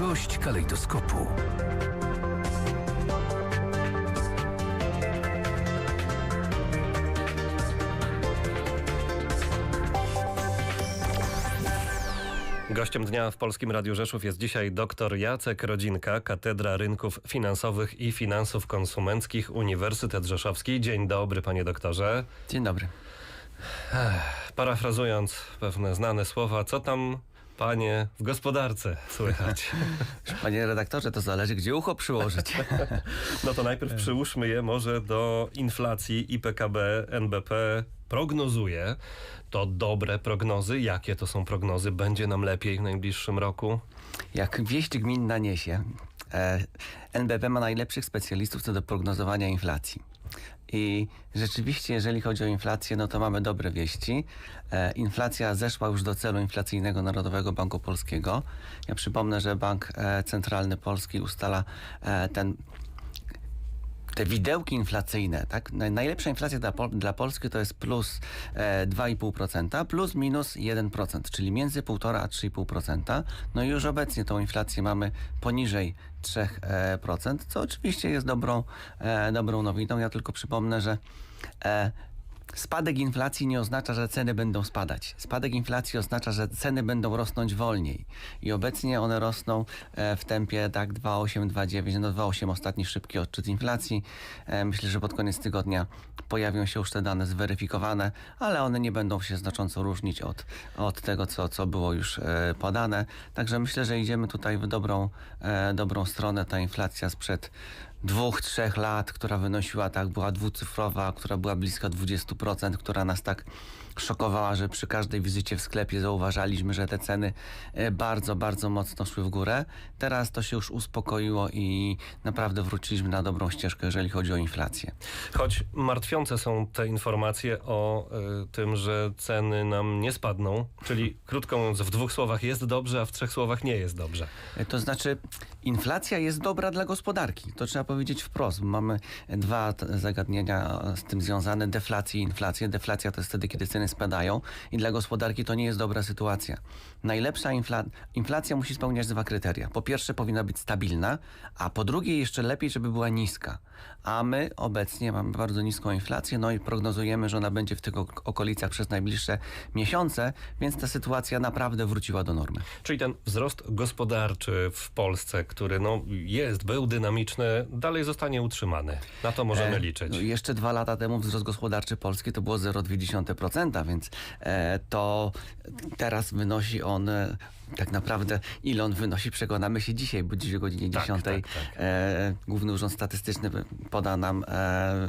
Gość kalejdoskopu. Gościem dnia w Polskim Radiu Rzeszów jest dzisiaj dr Jacek Rodzinka, Katedra Rynków Finansowych i Finansów Konsumenckich, Uniwersytet Rzeszowski. Dzień dobry, panie doktorze. Dzień dobry. Parafrazując pewne znane słowa, co tam, panie, w gospodarce słychać? Panie redaktorze, to zależy, gdzie ucho przyłożyć. No to najpierw przyłóżmy je może do inflacji i PKB NBP prognozuje. To dobre prognozy. Jakie to są prognozy? Będzie nam lepiej w najbliższym roku? Jak wieść gminna niesie, e, NBP ma najlepszych specjalistów co do prognozowania inflacji. I rzeczywiście, jeżeli chodzi o inflację, no to mamy dobre wieści. E, inflacja zeszła już do celu inflacyjnego Narodowego Banku Polskiego. Ja przypomnę, że Bank e, Centralny Polski ustala e, ten te widełki inflacyjne, tak? Naj- Najlepsza inflacja dla, Pol- dla Polski to jest plus e, 2,5%, plus minus 1%, czyli między 1,5 a 3,5%. No i już obecnie tą inflację mamy poniżej 3%, e, procent, co oczywiście jest dobrą, e, dobrą nowiną. Ja tylko przypomnę, że e, Spadek inflacji nie oznacza, że ceny będą spadać. Spadek inflacji oznacza, że ceny będą rosnąć wolniej. I obecnie one rosną e, w tempie tak 2,8, 2,9, no 2,8 ostatni szybki odczyt inflacji. E, Myślę, że pod koniec tygodnia pojawią się już te dane zweryfikowane, ale one nie będą się znacząco różnić od, od tego, co, co było już e, podane. Także myślę, że idziemy tutaj w dobrą, dobrą stronę. Ta inflacja sprzed dwóch, trzech lat, która wynosiła tak, była dwucyfrowa, która była bliska 20%, która nas tak szokowała, że przy każdej wizycie w sklepie zauważaliśmy, że te ceny e, bardzo, bardzo mocno szły w górę. Teraz to się już uspokoiło i naprawdę wróciliśmy na dobrą ścieżkę, jeżeli chodzi o inflację. Choć martwiące są te informacje o y, tym, że ceny nam nie spadną, czyli krótko mówiąc, w dwóch słowach jest dobrze, a w trzech słowach nie jest dobrze. E, To znaczy, inflacja jest dobra dla gospodarki. To trzeba powiedzieć wprost. Mamy dwa zagadnienia z tym związane: deflację i inflację. Deflacja to jest wtedy, kiedy ceny spadają, i dla gospodarki to nie jest dobra sytuacja. Najlepsza infla- inflacja musi spełniać dwa kryteria. Po pierwsze, powinna być stabilna, a po drugie, jeszcze lepiej, żeby była niska. A my obecnie mamy bardzo niską inflację, no i prognozujemy, że ona będzie w tych ok- okolicach przez najbliższe miesiące, więc ta sytuacja naprawdę wróciła do normy. Czyli ten wzrost gospodarczy w Polsce, który no, jest, był dynamiczny, dalej zostanie utrzymany. Na to możemy E, liczyć. No, jeszcze dwa lata temu wzrost gospodarczy Polski to było 0,2%, więc e, to teraz wynosi on tak naprawdę, ile on wynosi, przekonamy się dzisiaj, bo dziś o godzinie Tak, 10 tak, tak. E, Główny Urząd Statystyczny poda nam e,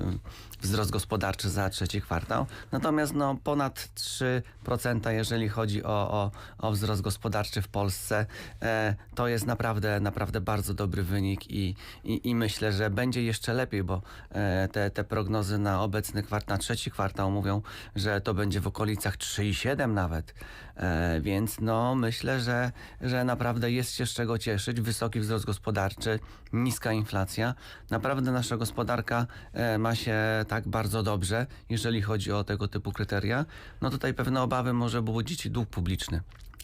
wzrost gospodarczy za trzeci kwartał. Natomiast no, ponad 3% jeżeli chodzi o, o, o wzrost gospodarczy w Polsce, e, to jest naprawdę, naprawdę bardzo dobry wynik i, i, i myślę, że będzie jeszcze lepiej, bo e, te, te prognozy na obecny kwartał, na trzeci kwartał mówią, że to będzie w okolicach 3,7 nawet. E, więc no myślę, że, że naprawdę jest się z czego cieszyć. Wysoki wzrost gospodarczy, niska inflacja. Naprawdę nasza gospodarka e, ma się tak bardzo dobrze, jeżeli chodzi o tego typu kryteria. No tutaj pewne obawy może budzić dług publiczny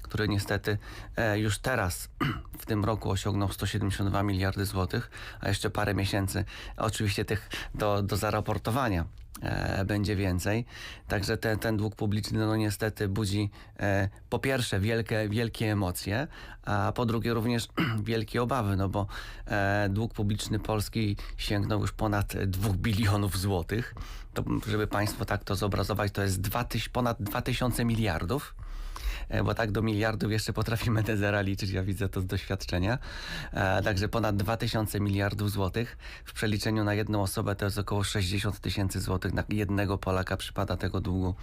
który niestety e, już teraz w tym roku osiągnął 172 miliardy złotych, a jeszcze parę miesięcy oczywiście tych do, do zaraportowania e, będzie więcej. Także ten, ten dług publiczny no niestety budzi e, po pierwsze wielkie, wielkie emocje, a po drugie również wielkie obawy, no bo dług publiczny Polski sięgnął już ponad 2 bilionów złotych. To, żeby Państwo tak to zobrazować, to jest 2000, ponad 2000 miliardów bo tak do miliardów jeszcze potrafimy te zera liczyć, ja widzę to z doświadczenia. E, także ponad 2000 miliardów złotych. W przeliczeniu na jedną osobę to jest około 60 tysięcy złotych. Na jednego Polaka przypada tego długu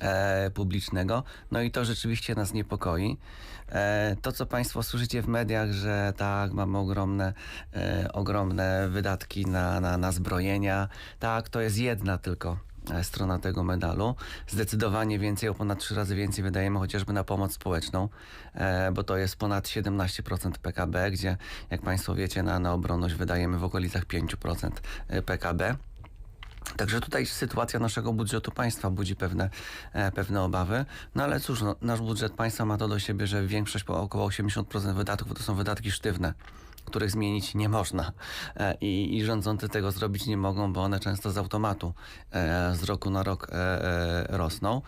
e, publicznego. No i to rzeczywiście nas niepokoi. E, to, co Państwo słyszycie w mediach, że tak, mamy ogromne, e, ogromne wydatki na, na, na zbrojenia, tak, to jest jedna tylko e, strona tego medalu. Zdecydowanie więcej, o ponad trzy razy więcej wydajemy chociażby na pomoc społeczną, e, bo to jest ponad 17% PKB, gdzie jak Państwo wiecie na, na obronność wydajemy w okolicach 5% PKB. Także tutaj sytuacja naszego budżetu państwa budzi pewne, e, pewne obawy. No ale cóż, no, nasz budżet państwa ma to do siebie, że większość, około 80% wydatków to są wydatki sztywne których zmienić nie można e, i, i rządzący tego zrobić nie mogą, bo one często z automatu e, z roku na rok e, rosną.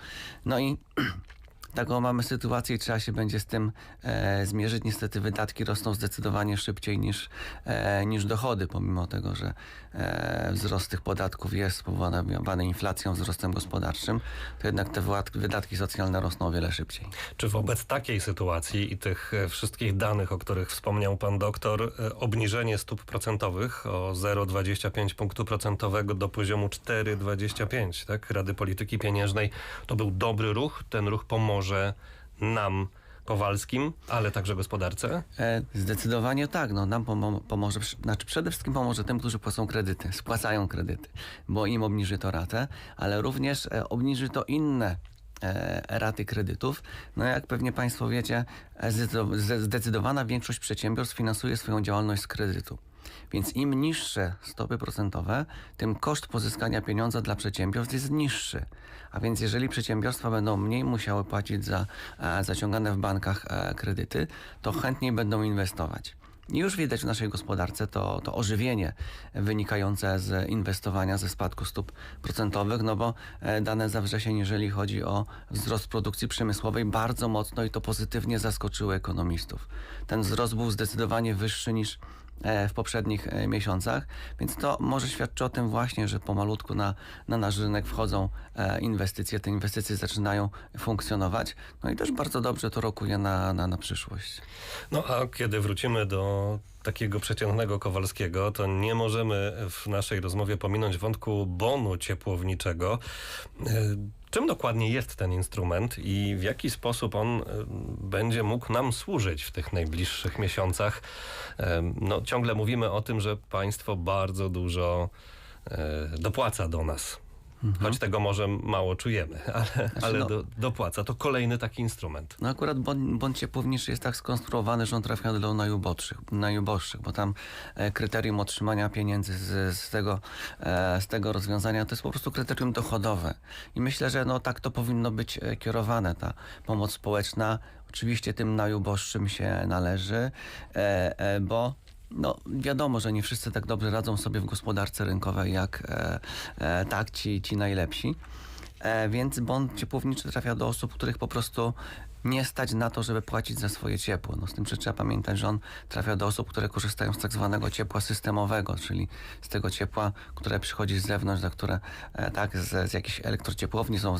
No i Taką mamy sytuację i trzeba się będzie z tym e, zmierzyć. Niestety wydatki rosną zdecydowanie szybciej niż, e, niż dochody, pomimo tego, że e, wzrost tych podatków jest spowodowany inflacją, wzrostem gospodarczym, to jednak te wydatki- socjalne rosną o wiele szybciej. Czy wobec takiej sytuacji i tych e, wszystkich danych, o których wspomniał pan doktor, e, obniżenie stóp procentowych o 0,25 punktu procentowego do poziomu 4,25 tak, Rady Polityki Pieniężnej to był dobry ruch? Ten ruch pomoże nam, Kowalskim, ale także gospodarce? E, Zdecydowanie tak. No, nam pomo- pomoże, znaczy przede wszystkim pomoże tym, którzy płacą kredyty, spłacają kredyty, bo im obniży to ratę, ale również e, obniży to inne e, raty kredytów. No jak pewnie Państwo wiecie, zdecydo- zde- zdecydowana większość przedsiębiorstw finansuje swoją działalność z kredytu. Więc im niższe stopy procentowe, tym koszt pozyskania pieniądza dla przedsiębiorstw jest niższy. A więc jeżeli przedsiębiorstwa będą mniej musiały płacić za e, zaciągane w bankach e, kredyty, to chętniej będą inwestować. Już widać w naszej gospodarce to, to ożywienie wynikające z inwestowania, ze spadku stóp procentowych, no bo e, dane za wrzesień, jeżeli chodzi o wzrost produkcji przemysłowej, bardzo mocno i to pozytywnie zaskoczyły ekonomistów. Ten wzrost był zdecydowanie wyższy niż w poprzednich e, miesiącach, więc to może świadczy o tym właśnie, że pomalutku na, na nasz rynek wchodzą e, inwestycje, te inwestycje zaczynają funkcjonować, no i też bardzo dobrze to rokuje na, na, na przyszłość. No a kiedy wrócimy do takiego przeciętnego Kowalskiego, to nie możemy w naszej rozmowie pominąć wątku bonu ciepłowniczego. Czym dokładnie jest ten instrument i w jaki sposób on e, będzie mógł nam służyć w tych najbliższych miesiącach? E, No, ciągle mówimy o tym, że państwo bardzo dużo e, dopłaca do nas. Choć tego może mało czujemy, ale, ale no- do, dopłaca. To kolejny taki instrument. No akurat bon, bon ciepłowniczy jest tak skonstruowany, że on trafia do najuboższych, najuboższych bo tam e, kryterium otrzymania pieniędzy z, z, tego, e, z tego rozwiązania to jest po prostu kryterium dochodowe. I myślę, że no tak to powinno być e, kierowane, ta pomoc społeczna. Oczywiście tym najuboższym się należy, bo no, wiadomo, że nie wszyscy tak dobrze radzą sobie w gospodarce rynkowej jak e, e, tak ci, ci najlepsi. E, więc bon ciepłowniczy trafia do osób, których po prostu nie stać na to, żeby płacić za swoje ciepło. No, z tym, że trzeba pamiętać, że on trafia do osób, które korzystają z tak zwanego ciepła systemowego, czyli z tego ciepła, które przychodzi z zewnątrz, za które e, tak, z, z jakichś elektrociepłowni są,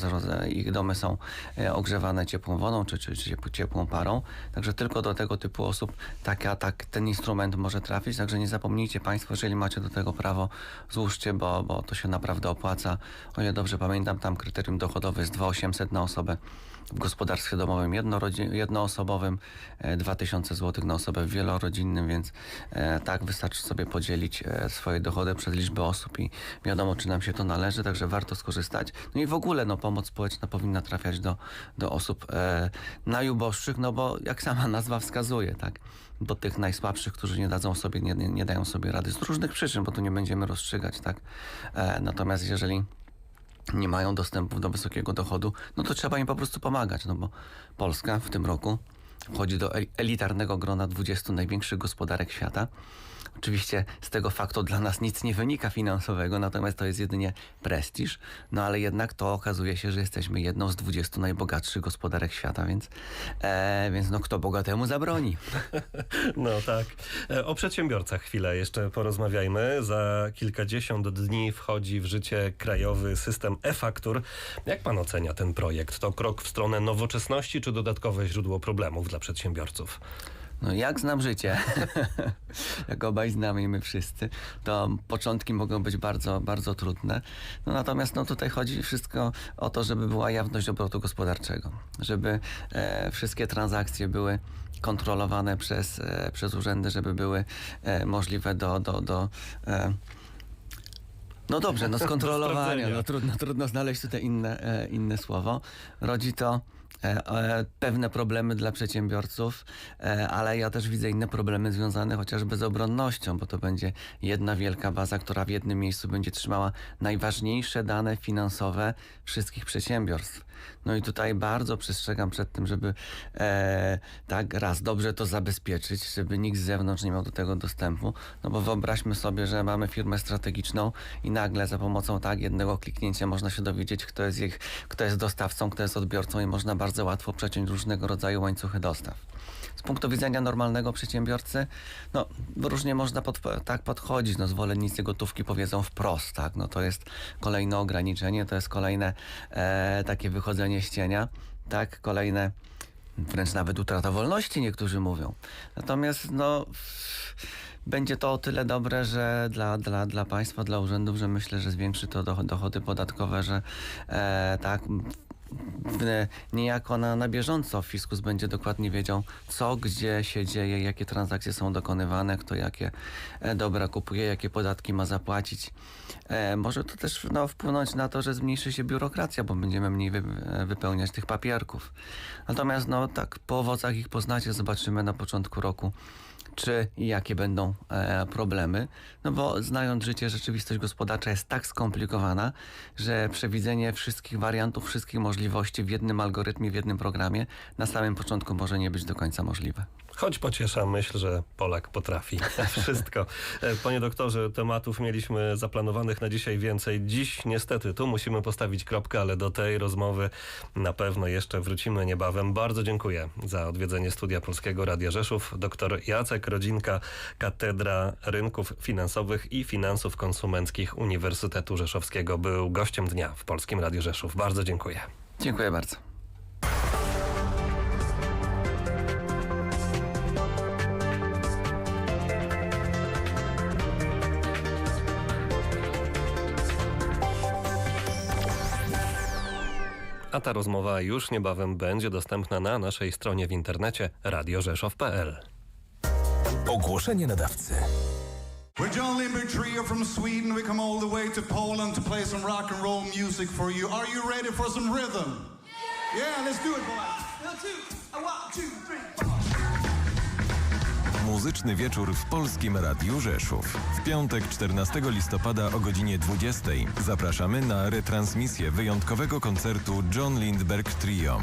ich domy są e, ogrzewane ciepłą wodą czy, czy, czy ciepł- ciepłą parą. Także tylko do tego typu osób taka, tak, ten instrument może trafić. Także nie zapomnijcie Państwo, jeżeli macie do tego prawo, złóżcie, bo, bo to się naprawdę opłaca. O ile dobrze pamiętam, tam kryterium dochodowe jest 2800 na osobę w gospodarstwie domowym jednoosobowym, e, 2000 zł na osobę w wielorodzinnym, więc e, tak wystarczy sobie podzielić e, swoje dochody przez liczbę osób i wiadomo, czy nam się to należy, także warto skorzystać. No i w ogóle no, pomoc społeczna powinna trafiać do, do osób e, najuboższych, no bo jak sama nazwa wskazuje, tak, do tych najsłabszych, którzy nie dadzą sobie, nie, nie dają sobie rady z różnych przyczyn, bo tu nie będziemy rozstrzygać, tak. E, natomiast jeżeli nie mają dostępu do wysokiego dochodu, no to trzeba im po prostu pomagać, no bo Polska w tym roku wchodzi do el- elitarnego grona 20 największych gospodarek świata. Oczywiście z tego faktu dla nas nic nie wynika finansowego, natomiast to jest jedynie prestiż, no ale jednak to okazuje się, że jesteśmy jedną z 20 najbogatszych gospodarek świata, więc, e, więc no kto bogatemu zabroni. No tak. E, O przedsiębiorcach chwilę jeszcze porozmawiajmy. Za kilkadziesiąt dni wchodzi w życie krajowy system e-faktur. Jak pan ocenia ten projekt? To krok w stronę nowoczesności czy dodatkowe źródło problemów dla przedsiębiorców? No jak znam życie, jak obaj znamy i my wszyscy, to początki mogą być bardzo, bardzo trudne. No natomiast no, tutaj chodzi wszystko o to, żeby była jawność obrotu gospodarczego, żeby e, wszystkie transakcje były kontrolowane przez, e, przez urzędy, żeby były e, możliwe do, do, do e, no dobrze, no skontrolowania. No trudno, trudno znaleźć tutaj inne, e, inne słowo. Rodzi to pewne problemy dla przedsiębiorców, e, ale ja też widzę inne problemy związane chociażby z obronnością, bo to będzie jedna wielka baza, która w jednym miejscu będzie trzymała najważniejsze dane finansowe wszystkich przedsiębiorstw. No i tutaj bardzo przestrzegam przed tym, żeby e, tak raz dobrze to zabezpieczyć, żeby nikt z zewnątrz nie miał do tego dostępu, no bo wyobraźmy sobie, że mamy firmę strategiczną i nagle za pomocą tak jednego kliknięcia można się dowiedzieć, kto jest ich, kto jest dostawcą, kto jest odbiorcą i można bardzo łatwo przeciąć różnego rodzaju łańcuchy dostaw. Punktu widzenia normalnego przedsiębiorcy, no różnie można pod, tak podchodzić. No, zwolennicy gotówki powiedzą wprost, tak? No to jest kolejne ograniczenie, to jest kolejne e, takie wychodzenie z cienia, tak? Kolejne wręcz nawet utrata wolności, niektórzy mówią. Natomiast no, będzie to o tyle dobre, że dla, dla, dla państwa, dla urzędów, że myślę, że zwiększy to docho- dochody podatkowe, że e, tak niejako na, na bieżąco fiskus będzie dokładnie wiedział, co gdzie się dzieje, jakie transakcje są dokonywane, kto jakie e, dobra kupuje, jakie podatki ma zapłacić. E, może to też no, wpłynąć na to, że zmniejszy się biurokracja, bo będziemy mniej wy, e, wypełniać tych papierków. Natomiast no tak, po owocach ich poznacie, zobaczymy na początku roku czy i jakie będą e, problemy. No bo znając życie, rzeczywistość gospodarcza jest tak skomplikowana, że przewidzenie wszystkich wariantów, wszystkich możliwości w jednym algorytmie, w jednym programie na samym początku może nie być do końca możliwe. Choć pociesza myśl, że Polak potrafi wszystko. E, Panie doktorze, tematów mieliśmy zaplanowanych na dzisiaj więcej. Dziś niestety tu musimy postawić kropkę, ale do tej rozmowy na pewno jeszcze wrócimy niebawem. Bardzo dziękuję za odwiedzenie studia Polskiego Radia Rzeszów. Doktor Jacek Rodzinka, Katedra Rynków Finansowych i Finansów Konsumenckich Uniwersytetu Rzeszowskiego był gościem dnia w Polskim Radiu Rzeszów. Bardzo dziękuję. Dziękuję bardzo. A ta rozmowa już niebawem będzie dostępna na naszej stronie w internecie radiorzeszow.pl. Ogłoszenie nadawcy. We're John Lindberg Trio from Sweden. We come all the way to Poland to play some rock and roll music for you. Are you ready for some rhythm? Yeah, let's do it, boys. One, two, a Muzyczny wieczór w Polskim Radiu Rzeszów. W piątek 14 listopada o godzinie 20. Zapraszamy na retransmisję wyjątkowego koncertu John Lindberg Trio.